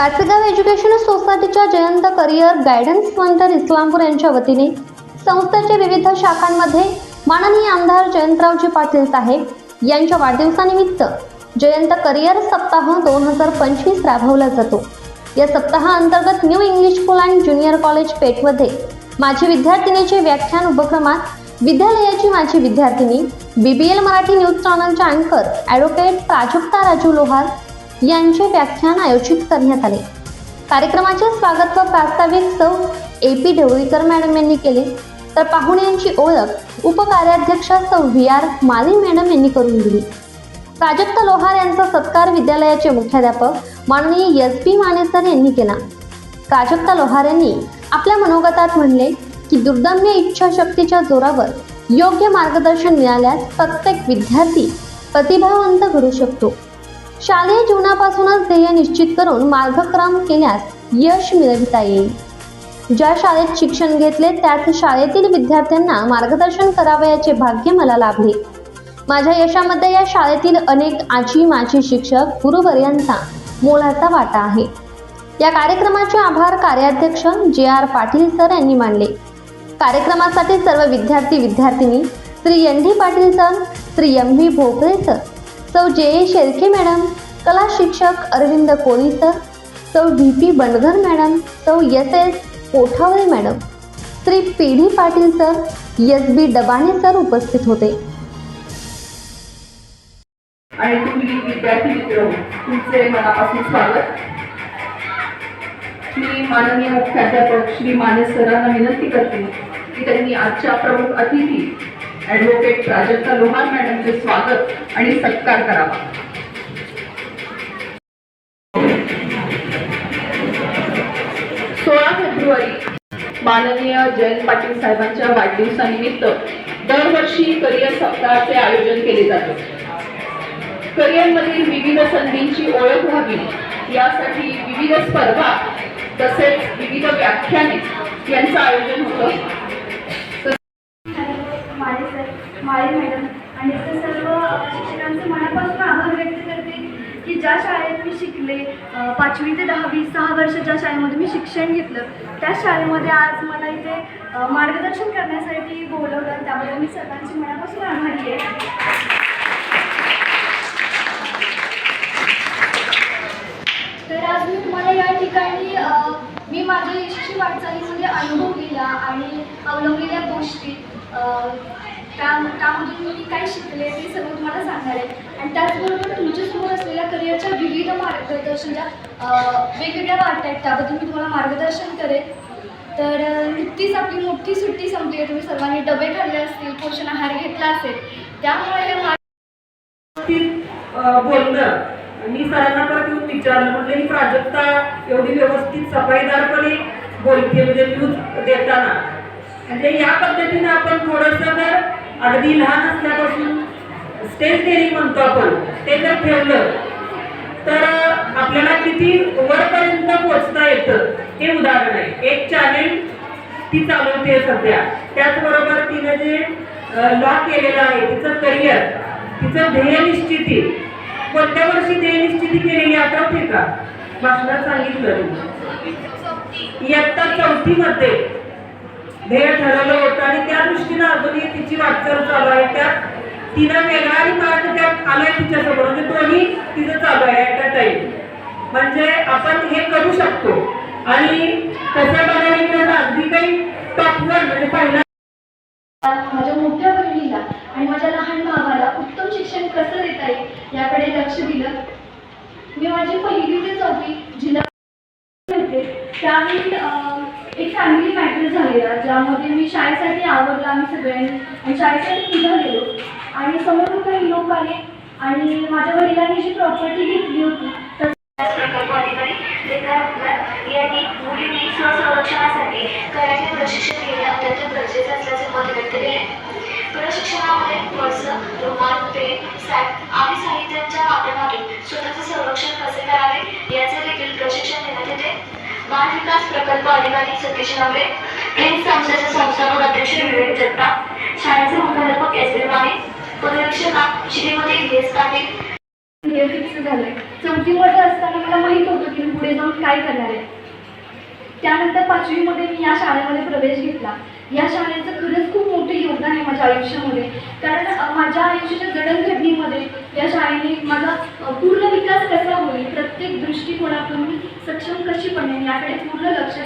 Kasegaon education सोसायटीच्या Jayant career guidance pointer Islampur यांच्या वतीने संस्थेच्या विविध शाखांमध्ये माननीय आमदार जयंतरावजी पाटील साहेब यांच्या वाढदिवसानिमित्त जयंत करिअर सप्ताह दोन हजार पंचवीस राबवला जातो. या सप्ताहाअंतर्गत new English school and junior college पेठमध्ये माझी विद्यार्थिनीचे व्याख्यान उपक्रमात विद्यालयाची माझी विद्यार्थिनी B B L Marathi news चॅनलच्या अँकर ॲडव्होकेट प्राजक्ता राजू लोहार यांचे व्याख्यान आयोजित करण्यात आले. कार्यक्रमाचे स्वागत व प्रास्ताविक सौ ए पी ढवळीकर मॅडम यांनी केले. तर पाहुण्यांची ओळख उपकार्याध्यक्षा सौ व्ही आर माली मॅडम यांनी करून दिली. प्राजक्त लोहार यांचा सत्कार विद्यालयाचे मुख्याध्यापक माननीय एस पी मानेसर यांनी केला. प्राजक्ता लोहार यांनी आपल्या मनोगतात म्हणले की दुर्दम्य इच्छाशक्तीच्या जोरावर योग्य मार्गदर्शन मिळाल्यास प्रत्येक विद्यार्थी प्रतिभावंत घडू शकतो. शालेय जीवनापासूनच ध्येय निश्चित करून मार्गक्रम केल्यास यश मिळविता येईल. ज्या शाळेत शिक्षण घेतले त्याच शाळेतील विद्यार्थ्यांना मार्गदर्शन करावयाचे भाग्य मला लाभले. माझ्या यशामध्ये या शाळेतील अनेक आजी माजी शिक्षक गुरुवर्यांचा मोलाचा वाटा आहे. या कार्यक्रमाचे आभार कार्याध्यक्ष जे आर पाटील सर यांनी मानले. कार्यक्रमासाठी सर्व विद्यार्थी विद्यार्थिनी Shri N D Patil sir Shri M V Bhopale sir Sau J A Shelke madam कला शिक्षक Arvind Koli sir Sau V P Bandghar madam Sau S S Kothavale madam Shri P D Patil sir S B Dabane sir उपस्थित होते. आणि तुम्ही विद्यार्थी मित्र तुमचे मनापासून स्वागत. मी माननीय मुख्याध्यापक श्री माने सरांना विनंती करते की त्यांनी आजच्या प्रमुख अतिथी ॲडव्होकेट प्राजक्ता लोहार मॅडमचे स्वागत आणि सत्कार करावा. सोळा फेब्रुवारी माननीय जयंत पाटील साहेबांच्या वाढदिवसानिमित्त दरवर्षी करिअर सप्ताहाचे आयोजन केले जाते. करिअरमधील विविध संधींची ओळख व्हावी यासाठी विविध स्पर्धा तसेच विविध व्याख्याने यांचं आयोजन होतं. माळी मॅडम. आणि ते सर्व शिक्षकांचे मनापासून आभार व्यक्त करते की ज्या शाळेत मी शिकले पाचवी ते दहावी सहा वर्ष ज्या शाळेमध्ये मी शिक्षण घेतलं त्या शाळेमध्ये आज मला इथे मार्गदर्शन करण्यासाठी बोलवलं त्यामुळे मी सर्वांची मनापासून आभारी आहे. तर आज मी तुम्हाला या ठिकाणी मी माझ्या यशस्वी वाटचालीमध्ये अनुभवलेल्या आणि अवलंबलेल्या गोष्टी त्या त्यामधून मी काय शिकले ते सगळं तुम्हाला सांगणार आहे. आणि त्याचबरोबर तुमच्यासमोर असलेल्या करिअरच्या विविध मार्गदर्शन ज्या वेगवेगळ्या वाट आहेत त्याबद्दल मी तुम्हाला मार्गदर्शन करेन. तर नुकतीच आपली मोठी सुट्टी संपली आहे. तुम्ही सर्वांनी डबे खाल्ले असतील पोषण आहार घेतला असेल त्यामुळे मा- व्यवस्थित बोलणं. मी सरांना परत येऊन विचारलं. म्हणजे ही प्राजक्ता एवढी व्यवस्थित सफाईदारपणे बोलते म्हणजे न्यूज देताना. म्हणजे या पद्धतीनं आपण थोडंसं जर अगदी लहान असल्यापासून स्टेज डेअरिंग म्हणतो आपण ते जर ठेवलं तर आपल्याला किती वरपर्यंत पोचता येतं? हे उदाहरण आहे. एक चॅनेल ती चालवते सध्या. त्याचबरोबर तिनं जे लॉ केलेलं आहे तिचं करिअर तिचं ध्येय निश्चिती कोणत्या वर्षी ध्येय निश्चिती केलेली आठवते का? भाषणात सांगितलं इयत्ता चौथीमध्ये ध्येय ठरवलं होतं आणि त्या दृष्टीनं अजूनही तिची वाटचाल चालू आहे. त्यात तिनं वेगळा मार्ग त्यात आलाय तिच्यासमोर. म्हणजे तोही तिचं चालू आहे ऍट अ म्हणजे आपण हे करू शकतो. आणि तसं बघायला गेलं अगदी काही टॉपवर म्हणजे पहिला माझ्या मोठ्या बहिणीला आणि माझ्या लहान भावाला उत्तम शिक्षण कसं देता येईल याकडे लक्ष दिलं. मी माझी पहिली ते चौथी जिल्हा त्यावेळी एक फॅमिली मॅटर झालेला ज्यामध्ये मी शाळेसाठी आवडलं आम्ही सगळ्यांनी. आणि शाळेसाठी निघालेलो. आणि समोरून काही लोक आले आणि माझ्या वडिलांनी जी प्रॉपर्टी घेतली होती तर प्रकल्प अधिकारी लेखक यांनी मुलींनी स्वसंरक्षणासाठी कराटे प्रशिक्षण घेणे अत्यंत गरजेचं असल्याचे मत व्यक्त केले प्रशिक्षणामध्ये पर्स रुमाल पेन सॅक आणि साहित्याच्या प्रकल्प अधिकारी सतीश नवरे प्रिन्स संस्थेचे संस्थापक अध्यक्ष विवेक जगताप शाळेचे मुख्याध्यापक एस बी माने पर्यवेक्षक श्रीमती व्ही एस पाटील. हे फिक्स झालंय. चौथी चौथीमध्ये असताना मला माहीत होतं की मी पुढे जाऊन काय करणार आहे. त्यानंतर पाचवीमध्ये मी या शाळेमध्ये प्रवेश घेतला. या शाळेचं खरंच खूप मोठं योगदान आहे माझ्या आयुष्यामध्ये. कारण माझ्या आयुष्याच्या जडणघडणीमध्ये या शाळेने माझा पूर्ण विकास कसा होईल प्रत्येक दृष्टिकोनातून मी सक्षम कशी बनेल याकडे पूर्ण